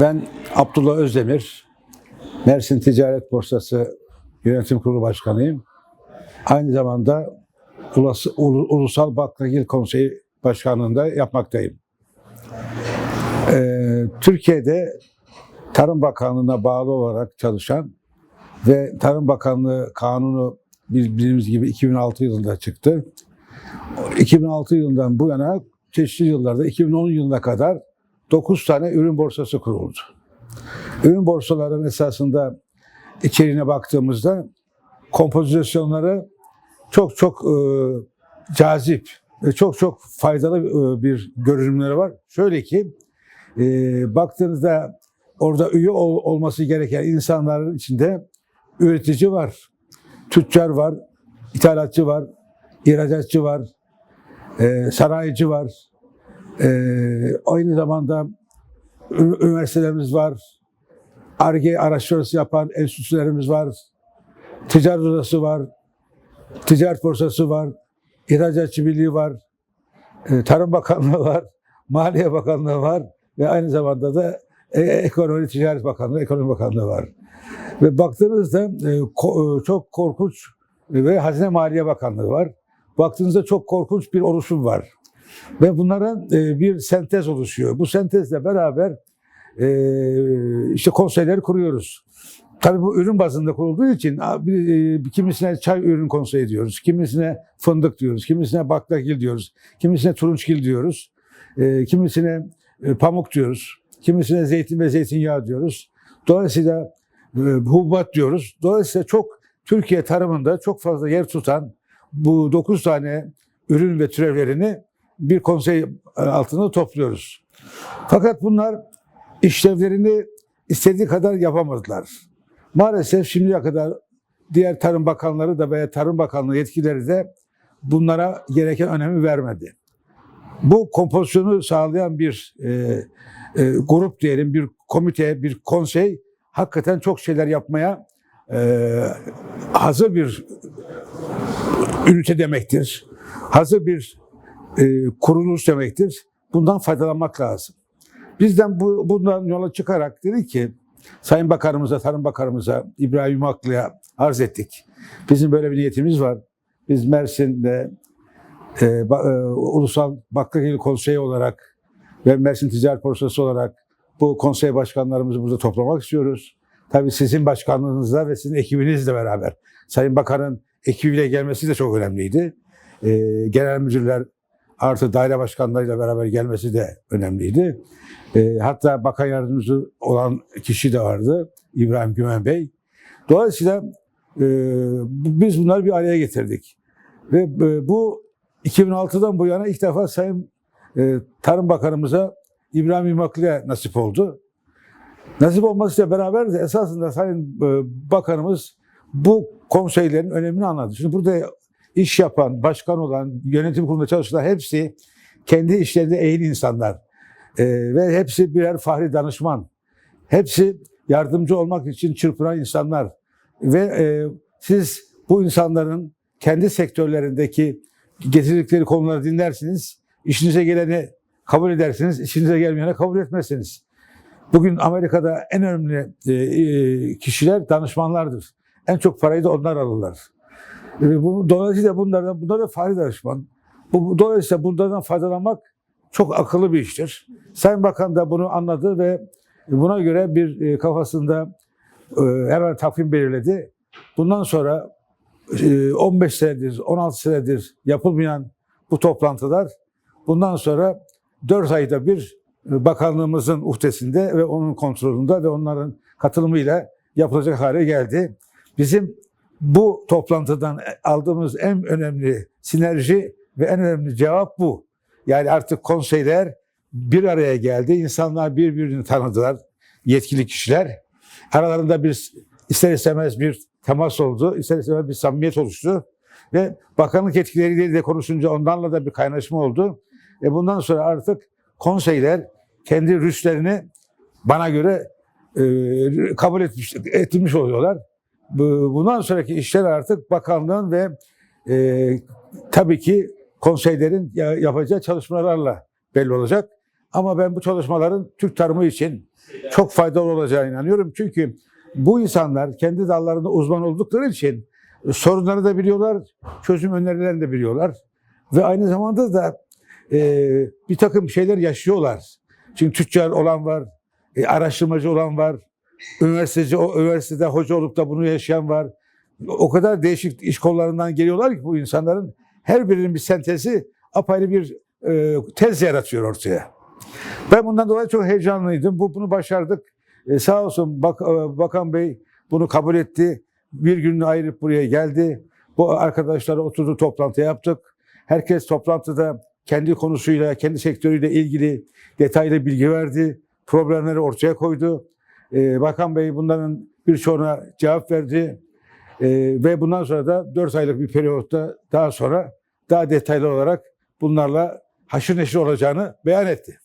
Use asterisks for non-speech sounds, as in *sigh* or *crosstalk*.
Ben Abdullah Özdemir, Mersin Ticaret Borsası Yönetim Kurulu Başkanıyım. Aynı zamanda Ulusal Baklagil Konseyi Başkanlığı'nda yapmaktayım. Ee, Türkiye'de Tarım Bakanlığı'na bağlı olarak çalışan ve Tarım Bakanlığı kanunu bildiğimiz gibi 2006 yılında çıktı. 2006 yılından bu yana çeşitli yıllarda 2010 yılına kadar 9 tane ürün borsası kuruldu. Ürün borsaların esasında içeriğine baktığımızda kompozisyonları çok çok e, cazip ve çok çok faydalı e, bir görünümleri var. Şöyle ki e, baktığınızda orada üye ol- olması gereken insanların içinde üretici var, tüccar var, ithalatçı var, ihracatçı var, e, sanayici var, e, aynı zamanda üniversitelerimiz var, ARGE araştırması yapan enstitülerimiz var, ticaret odası var, ticaret borsası var, ihracatçı birliği var, e, Tarım Bakanlığı var, *laughs* Maliye Bakanlığı var. Ve aynı zamanda da e, Ekonomi Ticaret Bakanlığı, Ekonomi Bakanlığı var. Ve baktığınızda e, ko- e, çok korkunç ve Hazine Maliye Bakanlığı var. Baktığınızda çok korkunç bir oluşum var. Ve bunların e, bir sentez oluşuyor. Bu sentezle beraber e, işte konseyleri kuruyoruz. Tabii bu ürün bazında kurulduğu için e, kimisine çay ürün konseyi diyoruz, kimisine fındık diyoruz, kimisine baklagil diyoruz, kimisine turunçgil diyoruz, kimisine pamuk diyoruz, kimisine zeytin ve zeytinyağı diyoruz. Dolayısıyla hububat diyoruz. Dolayısıyla çok Türkiye tarımında çok fazla yer tutan bu 9 tane ürün ve türevlerini bir konsey e, altında topluyoruz. Fakat bunlar işlevlerini istediği kadar yapamadılar. Maalesef şimdiye kadar diğer tarım bakanları da veya tarım bakanlığı yetkileri de bunlara gereken önemi vermedi. Bu kompozisyonu sağlayan bir e, e, grup diyelim, bir komite, bir konsey hakikaten çok şeyler yapmaya e, hazır bir ünite demektir. Hazır bir e, kuruluş demektir. Bundan faydalanmak lazım. Bizden bu, bundan yola çıkarak dedik ki Sayın Bakanımıza, Tarım Bakanımıza, İbrahim Haklı'ya arz ettik. Bizim böyle bir niyetimiz var. Biz Mersin'de e, e, Ulusal Baklagil Konseyi olarak ve Mersin Ticaret Borsası olarak bu konsey başkanlarımızı burada toplamak istiyoruz. Tabii sizin başkanlığınızla ve sizin ekibinizle beraber. Sayın Bakan'ın ekibiyle gelmesi de çok önemliydi. E, genel müdürler artı daire başkanlarıyla beraber gelmesi de önemliydi. E, hatta bakan yardımcısı olan kişi de vardı, İbrahim Güven Bey. Dolayısıyla e, biz bunları bir araya getirdik. Ve e, bu 2006'dan bu yana ilk defa Sayın e, Tarım Bakanımıza İbrahim İmaklı'ya nasip oldu. Nasip olmasıyla beraber de esasında Sayın e, Bakanımız bu konseylerin önemini anladı. Şimdi burada iş yapan, başkan olan, yönetim kurulunda çalışan hepsi kendi işlerinde ehil insanlar. Ee, ve hepsi birer fahri danışman. Hepsi yardımcı olmak için çırpınan insanlar. Ve e, siz bu insanların kendi sektörlerindeki getirdikleri konuları dinlersiniz. İşinize geleni kabul edersiniz, işinize gelmeyene kabul etmezsiniz. Bugün Amerika'da en önemli e, e, kişiler danışmanlardır. En çok parayı da onlar alırlar. E, bu, dolayısıyla bunlardan, bunlar da fahri danışman. Bu, dolayısıyla bunlardan faydalanmak çok akıllı bir iştir. Sayın Bakan da bunu anladı ve buna göre bir e, kafasında e, hemen takvim belirledi. Bundan sonra e, 15 senedir, 16 senedir yapılmayan bu toplantılar bundan sonra 4 ayda bir bakanlığımızın uhdesinde ve onun kontrolünde ve onların katılımıyla yapılacak hale geldi. Bizim bu toplantıdan aldığımız en önemli sinerji ve en önemli cevap bu. Yani artık konseyler bir araya geldi. İnsanlar birbirini tanıdılar. Yetkili kişiler. Aralarında bir ister istemez bir temas oldu. ister istemez bir samimiyet oluştu. Ve bakanlık yetkilileriyle de konuşunca onlarla da bir kaynaşma oldu. E bundan sonra artık konseyler kendi rüşlerini bana göre e, kabul etmiş, etmiş oluyorlar. Bu- Bundan sonraki işler artık bakanlığın ve e, tabii ki konseylerin ya- yapacağı çalışmalarla belli olacak. Ama ben bu çalışmaların Türk tarımı için çok faydalı olacağına inanıyorum. Çünkü bu insanlar kendi dallarında uzman oldukları için sorunları da biliyorlar, çözüm önerilerini de biliyorlar. Ve aynı zamanda da e, bir takım şeyler yaşıyorlar. Çünkü tüccar olan var, e, araştırmacı olan var, üniversiteci, o üniversitede hoca olup da bunu yaşayan var. O kadar değişik iş kollarından geliyorlar ki bu insanların her birinin bir sentezi apayrı bir e, tez yaratıyor ortaya. Ben bundan dolayı çok heyecanlıydım. Bu bunu başardık. E, sağ olsun Bak, e, Bakan Bey bunu kabul etti. Bir gününü ayırıp buraya geldi. Bu arkadaşlarla oturdu toplantı yaptık. Herkes toplantıda kendi konusuyla, kendi sektörüyle ilgili detaylı bilgi verdi. Problemleri ortaya koydu. E, Bakan Bey bunların birçoğuna cevap verdi. E, ve bundan sonra da 4 aylık bir periyotta daha sonra daha detaylı olarak bunlarla haşır neşir olacağını beyan etti.